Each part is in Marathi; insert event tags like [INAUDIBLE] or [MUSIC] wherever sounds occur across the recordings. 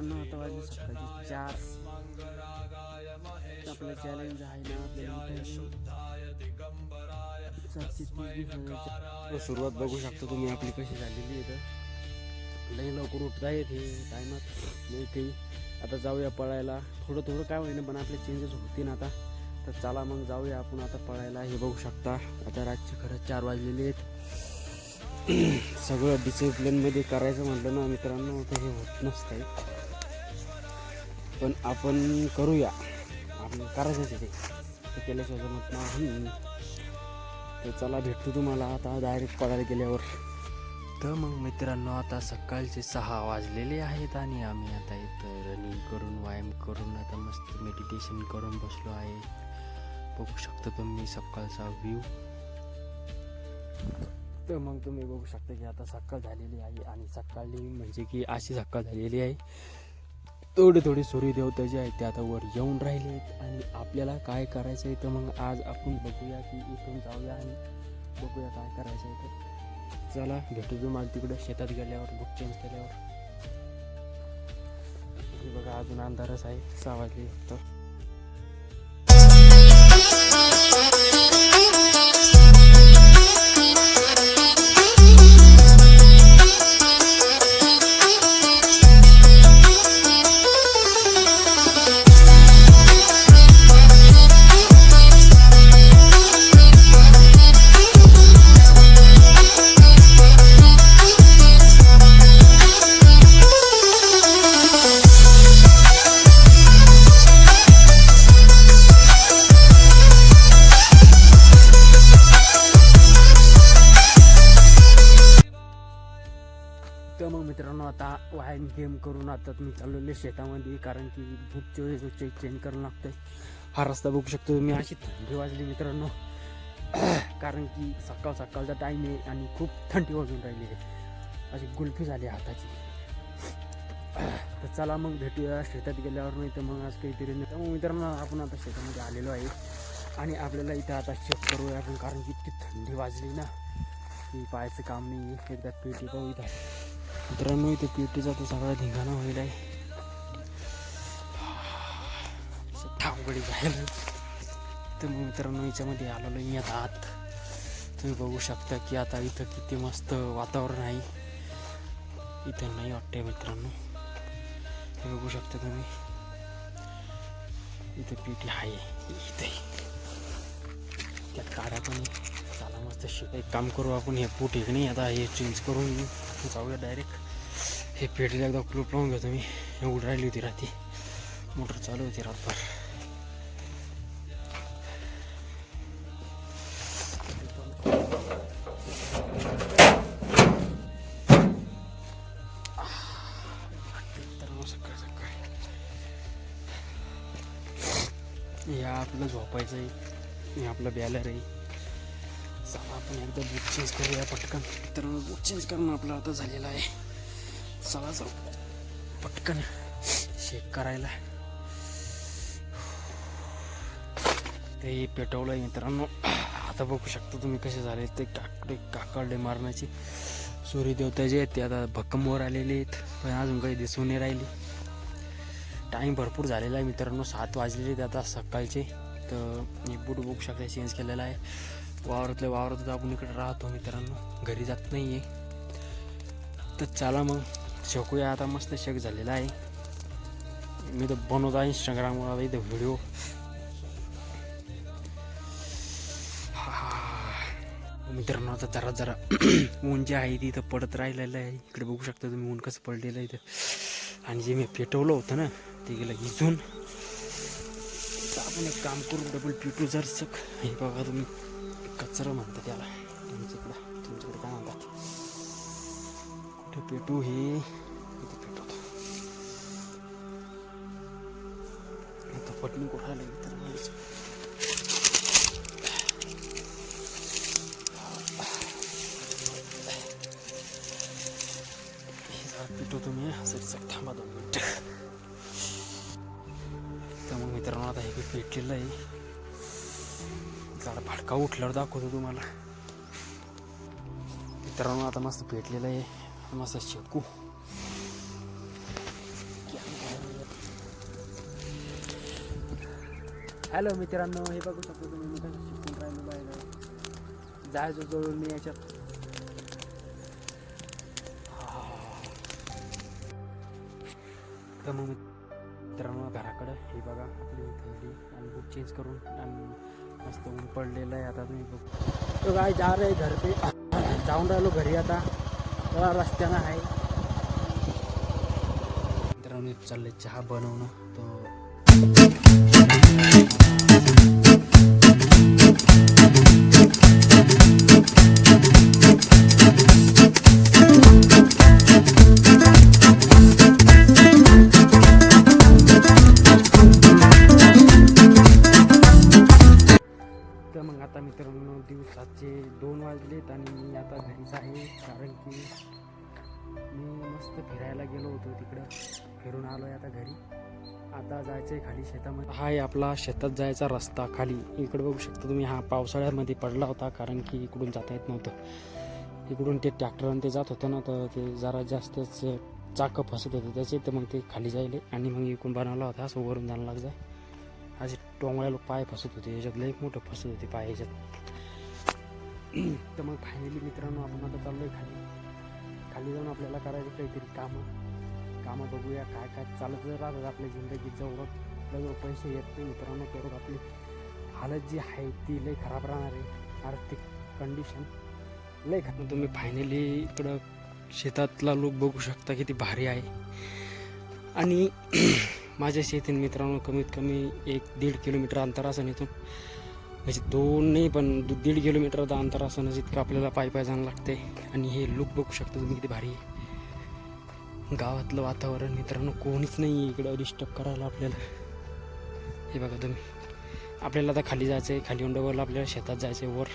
मित्रांनो आता वाजले सकाळचे चार. आपलं चॅलेंज आहे ना आपल्या हो, सुरुवात बघू शकता तुम्ही आपली कशी झालेली आहे तर. लई लवकर उठता येत हे टायमात नाही काही आता जाऊया पळायला. थोडं थोडं काय होईना पण आपले चेंजेस होतील आता. तर चला मग जाऊया आपण आता पळायला. हे बघू शकता आता रातचे खरंच चार वाजलेले आहेत. [CLEARS THROAT] सगळं डिसिप्लिनमध्ये करायचं म्हटलं ना मित्रांनो तर हे होत नसतंय. पण आपण करूया. आपण करायचंच आहे ते. ते केल्याशिवाय जमत नाही. तर चला भेटतो तुम्हाला आता डायरेक्ट पळायला गेल्यावर तर मग मित्रांनो आता सकाळचे सहा वाजलेले आहेत आणि आम्ही आता इथं रनिंग करून व्यायाम करून आता मस्त मेडिटेशन करून बसलो आहे. बघू शकता तुम्ही सकाळचा व्ह्यू तर मग तुम्ही बघू शकता की आता सकाळ झालेली आहे आणि सकाळी म्हणजे की अशी सकाळ झालेली आहे. थोडे थोडी सूर्यदेवता जे आहेत ते आता वर येऊन राहिले आहेत आणि आपल्याला काय करायचं आहे तर मग आज आपण बघूया की इथून जाऊया आणि बघूया काय करायचं आहे तर चला भेटू तुम्हाला तिकडं शेतात गेल्यावर बुक चेंज केल्यावर. हे बघा अजून अंधारच आहे सहा वाजले फक्त. गेम करून आता मी चाललेले शेतामध्ये कारण की खूप चेंज करावं लागतंय. हा रस्ता बघू शकतो तुम्ही. अशी थंडी वाजली मित्रांनो. [CLEARS THROAT] कारण की सकाळ सकाळचा टाईम आहे आणि खूप थंडी वाजून राहिली आहे. अशी गुल्फी झाली हाताची. [CLEARS THROAT] तर चला मग भेटूया शेतात गेल्यावर नाही तर मग आज काहीतरी नाही. तर मग मित्रांनो आपण आता शेतामध्ये आलेलो आहे. आणि आपल्याला इथं आता चेक करूया आपण कारण की इतकी थंडी वाजली ना. की पाहायचं काम नाही एकदा पेटी पाहू इथं. मित्रांनो इथे पेटीचा तर सगळा धिंगाणा होईल आहे. ठावगडी जायला तर मग मित्रांनो याच्यामध्ये आलेलो मी आता आत. तुम्ही बघू शकता की आता इथं किती मस्त वातावरण आहे. इथं नाही वाटते मित्रांनो. हे बघू शकता तुम्ही. इथे पेटी आहे. इथे. त्यात काढा पण. चाला चला मस्त शिक. एक काम करू आपण हे पूट एक नाही आता हे चेंज करून जाऊया डायरेक्ट हे पेटीला एकदा क्लूप लावून घेतो मी एवढी राहिली होती रात्री. मोटर चालू होती रातभर. या आपलं झोपायचं हे आपलं बॅलर आहे. चला आपण एकदा बुक चेंज करूया पटकन. तर बुक चेंज करणं आपलं आता झालेलं आहे. चला जाऊ. पटकन शेक करायला. ते पेटवलं आहे मित्रांनो. आता बघू शकता तुम्ही कसे झाले ते काकडे काकडे मारण्याचे. सूर्यदेवता जे आहेत ते आता भक्कमवर आलेले आहेत. पण अजून काही दिसून नाही राहिली. टाईम भरपूर झालेला आहे मित्रांनो. सात वाजलेले आहेत आता सकाळचे. तर मी बूट बघू शकता चेंज केलेला आहे. वावरातल्या वावरात आपण इकडे राहतो मित्रांनो. घरी जात नाही आहे तर चला मग शेकूया. आता मस्त शेक झालेला आहे. मी तर बनवतो इंस्टाग्रामवर आता इथं व्हिडिओ मित्रांनो आता जरा जरा [CLEARS THROAT] ऊन जे आहे ते इथं पडत राहिलेलं आहे. इकडे बघू शकता तुम्ही ऊन कसं पडलेलं आहे इथं. आणि जे मी पेटवलं होतं ना ते गेलं इजून आपण एक काम करू डबल पिटू जर सक. हे बघा तुम्ही. कचरा म्हणता त्याला तुमच्याकडं तुमच्याकडे काय म्हणतात? कुठे पेटू हे? इथे पेटवतो आता पटणी कुठं आलं तर पिटो तुम्ही सर थांबा दोन मिनिट. मित्रांनो आता हे पेटलेलं आहे. जरा भडका उठल्यावर दाखवतो तुम्हाला. मित्रांनो आता मस्त पेटलेलं आहे. मस्त शेकू. हॅलो मित्रांनो हे बघू शकतो तुम्ही मी कसं शिकून राहिलो बाहेर. जायचं जवळ मी याच्यात. तर मग चेंज करून आणि मस्त ऊन पडलेलं आहे. आता तुम्ही बघ. तो काय जा रे घर पे जाऊन राहिलो घरी आता. जरा रस्त्यानं आहे. मित्रांनो चाललंय चहा बनवणं. तो कारण की मी मस्त फिरायला गेलो होतो तिकडं. फिरून आलो आहे आता घरी. आता जायचं आहे खाली शेतामध्ये. हा आहे आपला शेतात जायचा रस्ता खाली. इकडे बघू शकता तुम्ही हा पावसाळ्यामध्ये पडला होता कारण की इकडून जाता येत नव्हतं. इकडून ते ट्रॅक्टरनं ते जात होतं ना तर ते जरा जास्तच चाकं फसत होते. त्याचे तर मग ते खाली जायले आणि मग इकडून बनवला होता असं वरून जाणं लाग जाय असे टोंगळ्याला पाय फसत होते. याच्यात लई मोठं फसत होते पाय याच्यात. [CLEARS THROAT] तर मग फायनली मित्रांनो आपण आता चाललोय खाली. खाली जाऊन आपल्याला करायचं काहीतरी कामं. कामं बघूया काय काय चालत राहतात आपल्या जिंदगीत. जवळ आपल्याजवळ पैसे येत नाही मित्रांनो तेवढं आपली हालत जी आहे ती लई खराब राहणार आहे. आर्थिक कंडिशन लई खराब. तुम्ही फायनली इकडं शेतातला लोक बघू शकता किती भारी आहे. आणि [CLEARS THROAT] माझ्या शेतीन मित्रांनो कमीत कमी एक दीड किलोमीटर अंतर असं इथून. म्हणजे दोन नाही पण दीड किलोमीटर अंतर असणं जितकं आपल्याला पाय पाय जाणं लागते आणि हे लुक बघू शकता तुम्ही किती भारी. आहे गावातलं वातावरण मित्रांनो कोणीच नाही आहे इकडं डिस्टर्ब करायला आपल्याला. हे बघा तुम्ही. आपल्याला आता खाली जायचं आहे खाली उंडवरला आपल्याला शेतात जायचं आहे वर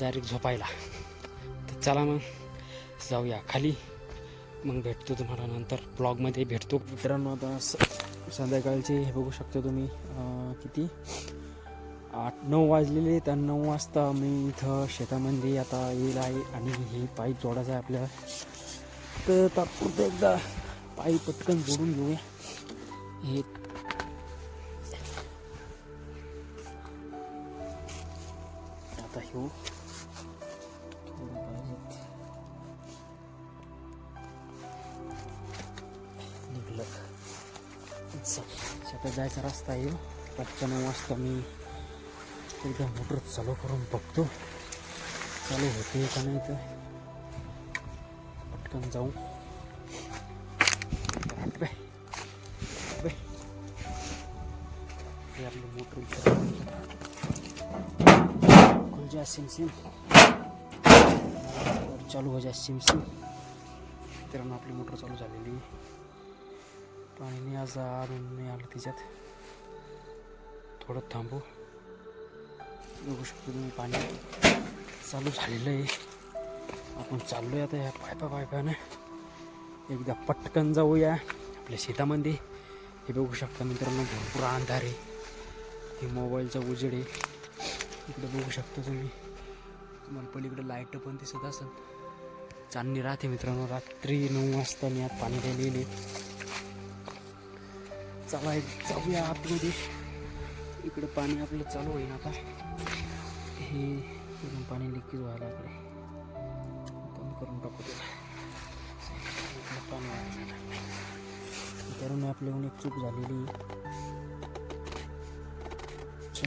डायरेक्ट झोपायला. तर चला मग जाऊया खाली. मग भेटतो तुम्हाला नंतर. ब्लॉगमध्ये भेटतो. मित्रांनो आता संध्याकाळचे हे बघू शकता तुम्ही किती? आठ नऊ वाजलेले तर नऊ वाजता मी इथं शेतामध्ये आता येईल आहे आणि हे पाईप जोडायचं आहे आपल्याला. तर तात्पुरतं एकदा पाईप पटकन जोडून घेऊया. हे आता हे निघलं. शेतात जायचा रस्ता येईल पाचच्या नऊ वाजता मी एकदा मोटर चालू करून बघतो. चालू होते का नाही तर पटकन जाऊ. आपली हे आपलं मोटर खुल जा सिम सिम चालू हो जा सिम सिम मित्रांनो आपली मोटर चालू झालेली. पाणी नाही आज आणून नाही आलं त्याच्यात थोडं थांबू. बघू शकतो तुम्ही पाणी चालू झालेलं आहे. आपण चाललो आहे आता या पायपा पायपानं एकदा पटकन जाऊया आपल्या शेतामध्ये. हे बघू शकता मित्रांनो भरपूर अंधार आहे. हे मोबाईलचा उजेड आहे. इकडे बघू शकता तुम्ही. तुम्हाला पलीकडे लाइट पण दिसत असेल. चांदणी राहते मित्रांनो रात्री नऊ वाजता मी आत पाणी द्यायला चला एक जाऊया आतमध्ये. इकडे पाणी आपलं चालू होईल आता. हे इकडून पाणी लिकेज व्हायला लागले बंद करून टाकू त्याला. पाणी व्हायला जाणार नाही. एक चूक झालेली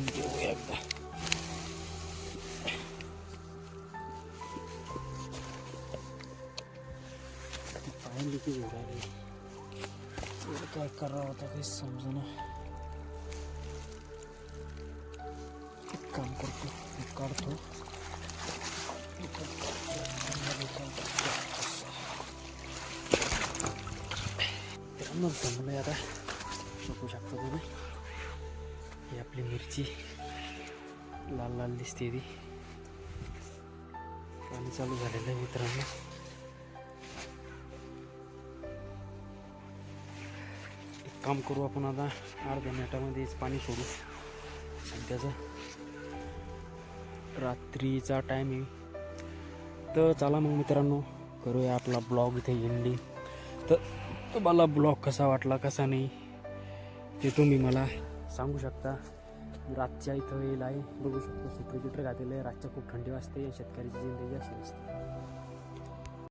घेऊया एकदा. पाणी लिकेज होऊ राहिले. काय करावं होता काही समजेना एक काम करतो काढतो. मित्रांनो आता. बघू शकतो तुम्ही. ही आपली मिरची. लाल लाल दिसते ती. पाणी चालू झालेलं आहे मित्रांनो. एक काम करू आपण आता. अर्ध्या मिनिटामध्येच पाणी सोडू. सध्याचं रात्रीचा टाईम आहे. तर चला मग मित्रांनो करूया आपला ब्लॉग इथे एंडिंग तर तुम्हाला ब्लॉग कसा वाटला कसा नाही ते तुम्ही मला सांगू शकता. रातच्या इथं येईल आहे. बघू शकतो स्वेटर गिटर घातलेलं आहे रातच्या खूप थंडी वाजते शेतकऱ्याची जिंदगी अशी असते.